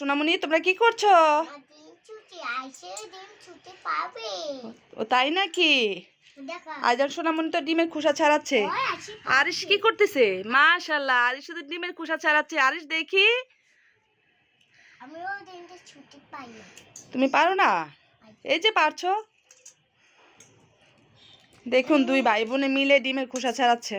সোনামণি, তোমরা কি করছ? তাই নাকি? আইজার সোনামণি তো ডিমের খোসা ছাড়াচ্ছে। আরিশ কি করতেছে? মাশাল্লাহ আরিশ শুধু ডিমের খোসা ছাড়াচ্ছে। আরিশ, দেখি। তুমি পারো না? এই যে পারছ। দেখুন, দুই ভাই বোনে মিলে ডিমের খোসা ছাড়াচ্ছে।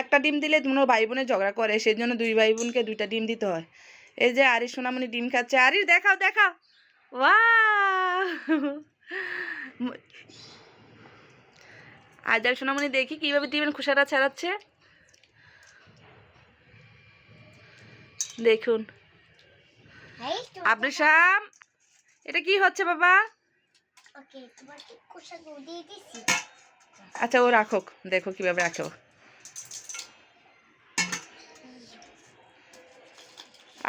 একটা ডিম দিলে দুনো ভাই বোনে ঝগড়া করে সেই জন্য দুই ভাই বোনকে দুইটা ডিম দিতে হয়। এই যে আরিশ সোনামণি ডিম খাচ্ছে। আরিশ দেখাও দেখাও। ওয়া আজার সোনামণি দেখি কীভাবে ডিমের খোসাটা ছাড়াচ্ছে। দেখুন। এই তো এটা কি হচ্ছে বাবা? ওকে তোমাকে কোষা দিয়ে দিছি। আচ্ছা ও রাখুক। দেখো কীভাবে রাখো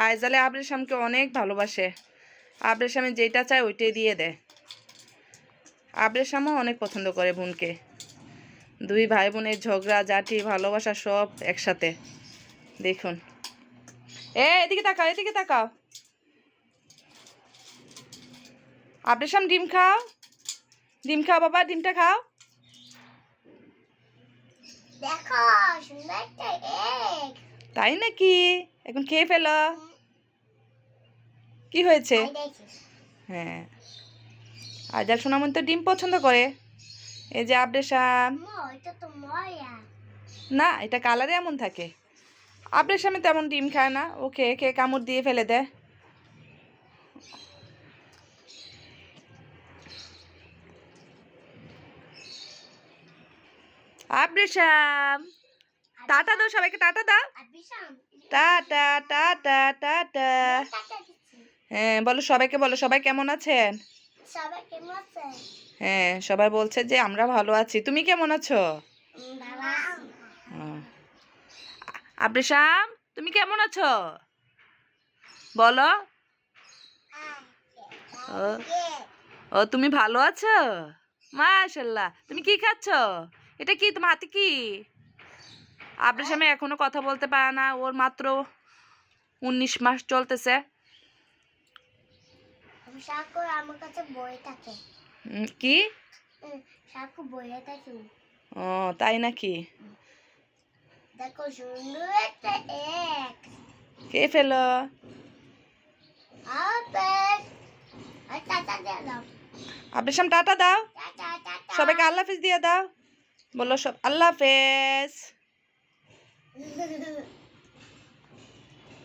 আয়জালে আবরেশামকে অনেক ভালোবাসে। আবরেশামে যেটা চায় ওইটাই দিয়ে দেয়। আবরেশামও অনেক পছন্দ করে বোনকে। দুই ভাই বোনের ঝগড়া জাটি ভালোবাসা সব একসাথে। দেখুন। এ এদিকে তাকাও এদিকে তাকাও। আবরেশাম ডিম খাও। ডিম খাও বাবা ডিমটা খাও। দেখো সুন্দর তাই নাকি? এখন খেয়ে ফেলো। কি হয়েছে? হ্যাঁ। আজার সোনামন তো ডিম পছন্দ করে। এই যে আবরেশাম। না এটা কালারে এমন থাকে। আবরেশামে তেমন ডিম খায় না। ও খেয়ে খেয়ে কামড় দিয়ে ফেলে দেয়। আবরেশাম! টাটা দাও সবাইকে টাটা দাও। Tata tata. টাটা হ্যাঁ বলো সবাইকে বলো সবাই কেমন আছেন? সবাই কেমন আছে হ্যাঁ সবাই বলছে যে আমরা ভালো আছি। তুমি কেমন আছো? আবরিশাম তুমি কেমন আছো? বলো। ও ও তুমি ভালো আছো? মাশাল্লাহ। তুমি কি খাচ্ছ? এটা কি? তোমার হাতে কি? আবরিশামে এখনও কথা বলতে পারে না। ওর মাত্র উনিশ মাস চলতেছে। সাকু আমার কাছে বই থাকে। কি? সাকু বইয়ে থাকে। ও তাই নাকি? দেখো সুন্দর একটা এক। কে ফেলো? আপেল আর টাটা দাও। সবাইকে আল্লাহ হাফিজ দিয়ে দাও। বলো সব আল্লাহ হাফেজ।